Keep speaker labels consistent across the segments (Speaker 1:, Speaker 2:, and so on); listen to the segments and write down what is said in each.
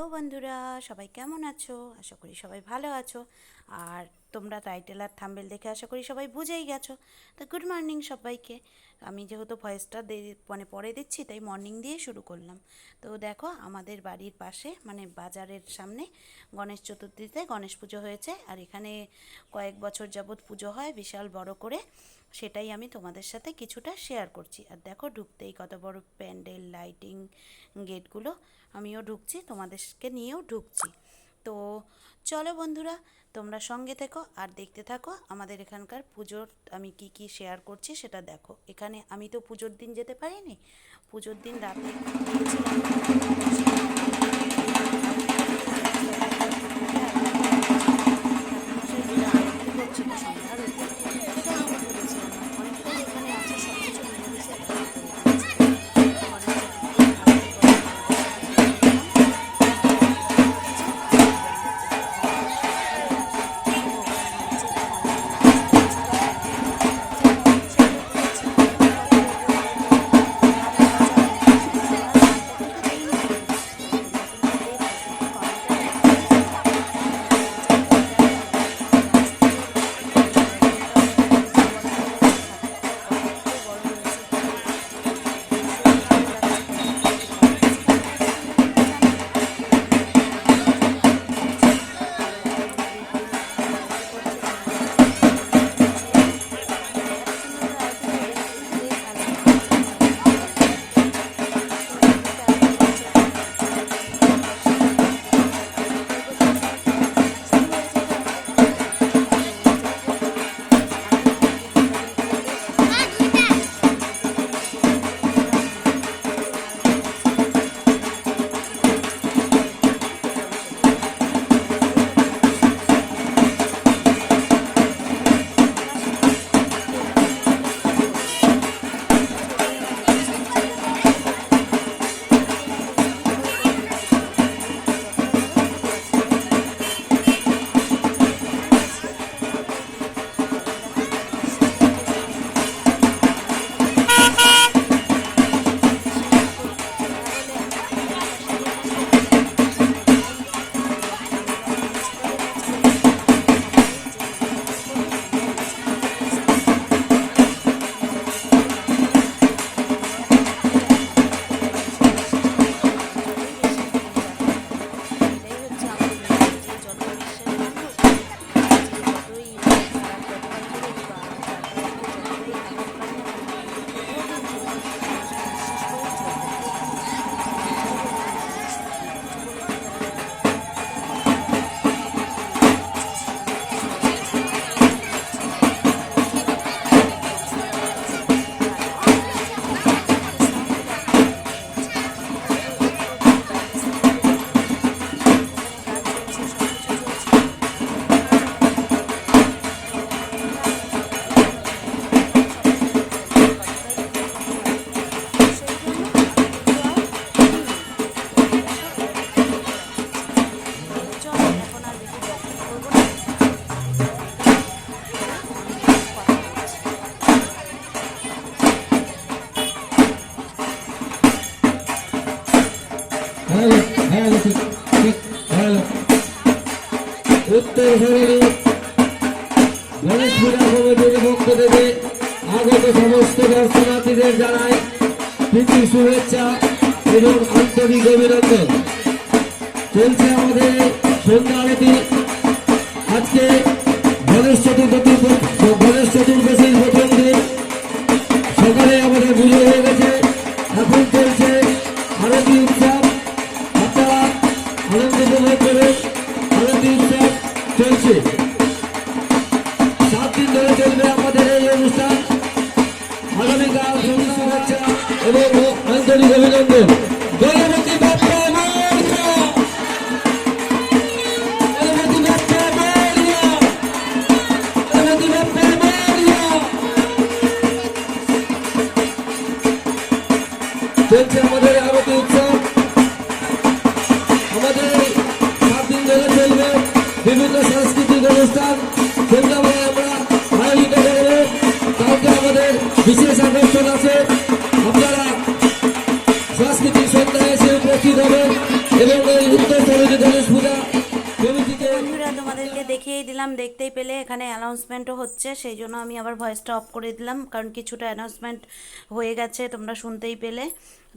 Speaker 1: Hello বন্ধুরা সবাই কেমন আছো? আশা করি সবাই ভালো আছো। আর তোমরা টাইটেল আর থাম্বেল দেখে আশা করি সবাই বুঝেই গেছো। তো গুড মর্নিং সবাইকে। আমি যেহেতু ভয়েসটা মানে পরে দিচ্ছি, তাই মর্নিং দিয়ে শুরু করলাম। তো দেখো, আমাদের বাড়ির পাশে মানে বাজারের সামনে গণেশ চতুর্থীতে গণেশ পুজো হয়েছে। আর এখানে কয়েক বছর যাবৎ পুজো হয়, বিশাল বড় করে। সেটাই আমি তোমাদের সাথে কিছুটা শেয়ার করছি। আর দেখো, ঢুকতেই কত বড় প্যান্ডেল লাইটিং গেটগুলো আমিও ঢুকছি, তোমাদেরকে নিয়েও ঢুকছি। তো চলো বন্ধুরা তোমরা সঙ্গে থেকো আর দেখতে থাকো আমাদের এখানকার পুজোর আমি কি কি শেয়ার করছি সেটা দেখো। এখানে আমি তো পুজোর দিন যেতে পারিনি, পুজোর দিন রাতে
Speaker 2: হ্যালো হ্যালো ঠিক ঠিক হ্যালো উত্তর ভারতে গণেশ পূজা কমিটির পক্ষ সমস্ত দর্শনার্থীদের জানাই প্রীতি শুভেচ্ছা এবং আমাদের সন্ধ্যা আরতি আজকে গণেশ চতুর্থী গণেশ চতুর্দশীর প্রথম দিন সকালে আমাদের পুজো হয়ে গেছে এখন চলছে আরতি উৎসব আনন্দ উপভোগ করে আরতি উৎসব চলছে সাত দিন ধরে চলবে আমাদের এই অনুষ্ঠান আগামীকাল সন্ধ্যা শুভেচ্ছা বিভিন্ন সাংস্কৃতিক অনুষ্ঠান সন্ধ্যাবেলায় আমরা আয়োজিত করব কালকে আমাদের বিশেষ আকর্ষণ আছে। আপনারা সাংস্কৃতিক সন্ধ্যায় এসে উপস্থিত হবেন এবং এই উত্তর গণেশ পূজা
Speaker 1: তোমাদেরকে দেখিয়েই দিলাম, দেখতেই পেলে এখানে অ্যানাউন্সমেন্টও হচ্ছে, সেই জন্য আমি আবার ভয়েসটা অফ করে দিলাম, কারণ কিছুটা অ্যানাউন্সমেন্ট হয়ে গেছে, তোমরা শুনতেই পেলে।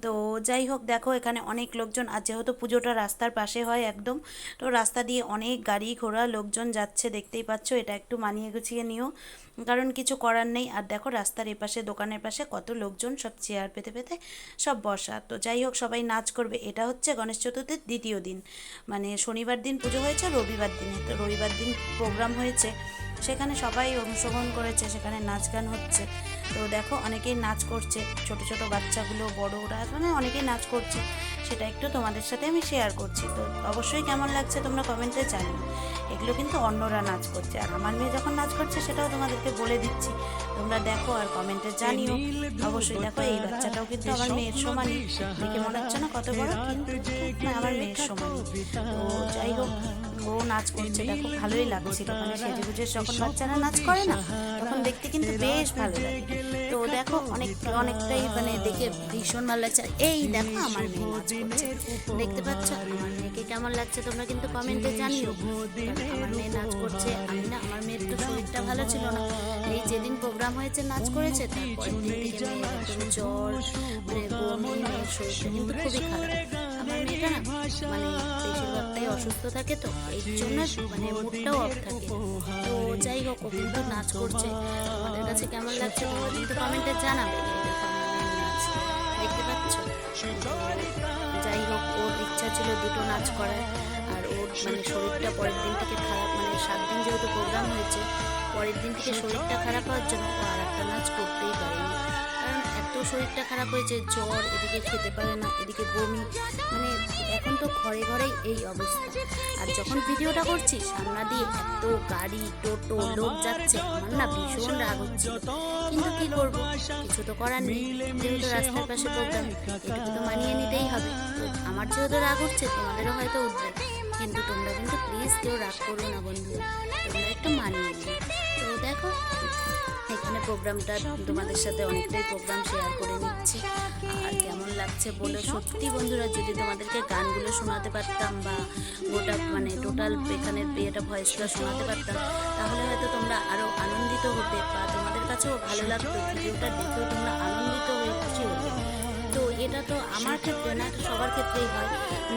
Speaker 1: তো যাই হোক, দেখো এখানে অনেক লোকজন আর যেহেতু পুজোটা রাস্তার পাশে হয় একদম, তো রাস্তা দিয়ে অনেক গাড়ি ঘোড়া লোকজন যাচ্ছে, দেখতেই পাচ্ছ, এটা একটু মানিয়ে গুছিয়ে নিও। কারণ কিছু করার নেই। আর দেখো রাস্তার এপাশে, দোকানের পাশে কত লোকজন সব চেয়ার পেতে পেতে সব বসা। তো যাই হোক, সবাই নাচ করবে। এটা হচ্ছে গণেশ চতুর্থীর দ্বিতীয় দিন। মানে শনিবার দিন পুজো হয়েছে, রবিবার দিনে। তো রবিবার দিন প্রোগ্রাম হয়েছে। সেখানে সবাই অংশগ্রহণ করেছে, সেখানে নাচ গান হচ্ছে। তো দেখো, অনেকেই নাচ করছে, ছোট ছোট বাচ্চাগুলো, বড়রা মানে অনেকেই নাচ করছে। সেটা একটু তোমাদের সাথে আমি শেয়ার করছি। তো অবশ্যই কেমন লাগছে তোমরা কমেন্টে জানিও। এগুলো কিন্তু অন্যরা নাচ করছে। আর আমার মেয়ে যখন নাচ করছে, সেটাও তোমাদেরকে বলে দিচ্ছি। তোমরা দেখো আর কমেন্টে জানিও। অবশ্যই দেখো, এই বাচ্চাটাও কিন্তু আমার মেয়ের সমানই দেখে মনে হচ্ছে না কত বড়, কিন্তু আমার মেয়ের সমানই তো যাই হোক ও নাচ করছে দেখো ভালোই লাগছিল। মানে সেজে গুজে যখন বাচ্চারা নাচ করে না, তখন দেখতে কিন্তু বেশ ভালো লাগে। তো দেখো অনেক অনেকটাই মানে দেখে ভীষণ ভালো লাগছে। এই দেখো, আমার মেয়ে নাচ করছে। দেখতে পাচ্ছ, আমার মেয়েকে কেমন লাগছে তোমরা কিন্তু কমেন্টে জানিও। আমার মেয়ে নাচ করছে। আমি না, আমার মেয়ের তো শরীরটা ভালো ছিল না। এই যেদিন প্রোগ্রাম হয়েছে, নাচ করেছে একদম জ্বর মানে বমি, শরীরটা কিন্তু খুবই খারাপ। না মানে বেশিরভাগটাই অসুস্থ থাকে তো এই জন্য মানে মুডটাও অফ থাকে। তো যাই হোক, ও কিন্তু নাচ করছে। আমাদের কাছে কেমন লাগছে তোমরা কিন্তু কমেন্টে জানাবে দেখতে পাচ্ছ? যাই হোক, ওর ইচ্ছা ছিল দুটো নাচ করার, আর ওর মানে শরীরটা পরের দিন থেকে খারাপ মানে সাত দিন যেহেতু প্রোগ্রাম হয়েছে, পরের দিন থেকে শরীরটা খারাপ হওয়ার জন্য ও আর একটা নাচ করতেই পারেনি। শরীরটা খারাপ হয়েছে, জ্বর, এদিকে খেতে পারে না, এদিকে বমি মানে এখন তো ঘরে ঘরেই এই অবস্থা। আর যখন ভিডিওটা করছি, সামনা দিয়ে এত গাড়ি, টোটো, লোক যাচ্ছে, আমার না ভীষণ রাগ হচ্ছে। কিন্তু কি করব? কিছু তো করার নেই। যেহেতু রাস্তার পাশে প্রোগ্রাম এটুকু তো মানিয়ে নিতেই হবে। আমার যেহেতু রাগ উঠছে, তোমাদেরও হয়তো উঠবে। কিন্তু তোমরা কিন্তু প্লিজ কেউ রাগ করো না বন্ধু প্রোগ্রামটা তোমাদের সাথে অনেকটাই প্রোগ্রাম শেয়ার করে নিচ্ছি। আর কেমন লাগছে বলে? সত্যি বন্ধুরা, যদি তোমাদেরকে গানগুলো শোনাতে পারতাম বা গোটা মানে টোটাল এখানে বিয়েটা ভয়েসটা শোনাতে পারতাম, তাহলে হয়তো তোমরা আরও আনন্দিত হতে বা তোমাদের কাছেও ভালো লাগতো, ভিডিওটা দেখেও তোমরা আনন্দিত হয়ে খুশি হতে। তো এটা তো আমার ক্ষেত্রে না, এটা সবার ক্ষেত্রেই হয়।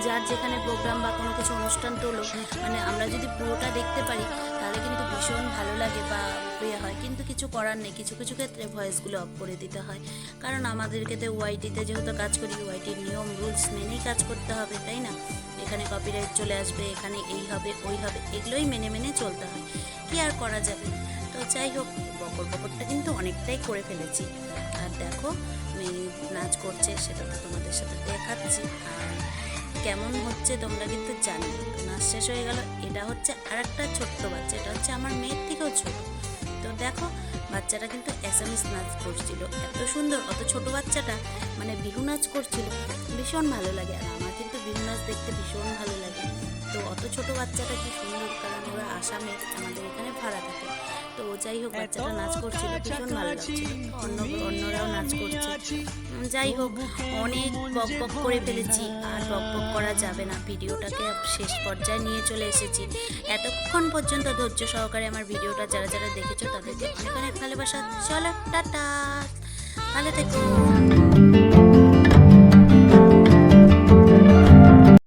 Speaker 1: যার যেখানে প্রোগ্রাম বা কোনো কিছু অনুষ্ঠান তোলো মানে আমরা যদি পুরোটা দেখতে পারি, তাহলে কিন্তু ভীষণ ভালো লাগে বা ইয়ে হয়। কিন্তু কিছু করার নেই। কিছু কিছু ক্ষেত্রে ভয়েসগুলো অফ করে দিতে হয়। কারণ আমাদেরকে তো ওয়াইটিতে যেহেতু কাজ করি ওয়াইটির নিয়ম রুলস মেনেই কাজ করতে হবে, তাই না? এখানে কপিরাইট চলে আসবে, এখানে এই হবে, ওই হবে, এগুলোই মেনে মেনে চলতে হয়। কি আর করা যাবে? তো যাই হোক, বকর বকরটা কিন্তু অনেকটাই করে ফেলেছি। আর দেখো, মেয়ে নাচ করছে, সেটা তো তোমাদের সাথে দেখাচ্ছি। আর কেমন হচ্ছে তোমরা কিন্তু জানো। নাচ শেষ হয়ে গেল। এটা হচ্ছে আর একটা ছোট্ট বাচ্চা। এটা হচ্ছে আমার মেয়ের থেকেও ছোট। দেখো, বাচ্চাটা কিন্তু অ্যাসামিস নাচ করছিল। এত সুন্দর, অত ছোট বাচ্চাটা মানে বিহু নাচ করছিল, ভীষণ ভালো লাগে। আর আমার কিন্তু বিহু নাচ দেখতে ভীষণ ভালো লাগে। তো অত ছোট বাচ্চাটা কি সুন্দর, কারণ ওরা আসামে আমাদের এখানে ভাড়া থাকে। তো যাই হোক বাচ্চাটা নাচ করছিল ভীষণ ভালো লাগছিল। অন্য অন্যরাও নাচ করছে। যাই হোক অনেক বক বক করে ফেলেছি আর বক বক করা যাবে না। ভিডিওটাকে শেষ পর্যায়ে নিয়ে চলে এসেছি। এতক্ষণ পর্যন্ত ধৈর্য সহকারে আমার ভিডিওটা যারা যারা দেখেছ তাদেরকে অনেক অনেক ভালোবাসা। চলো টাটা। ভালো থেকো।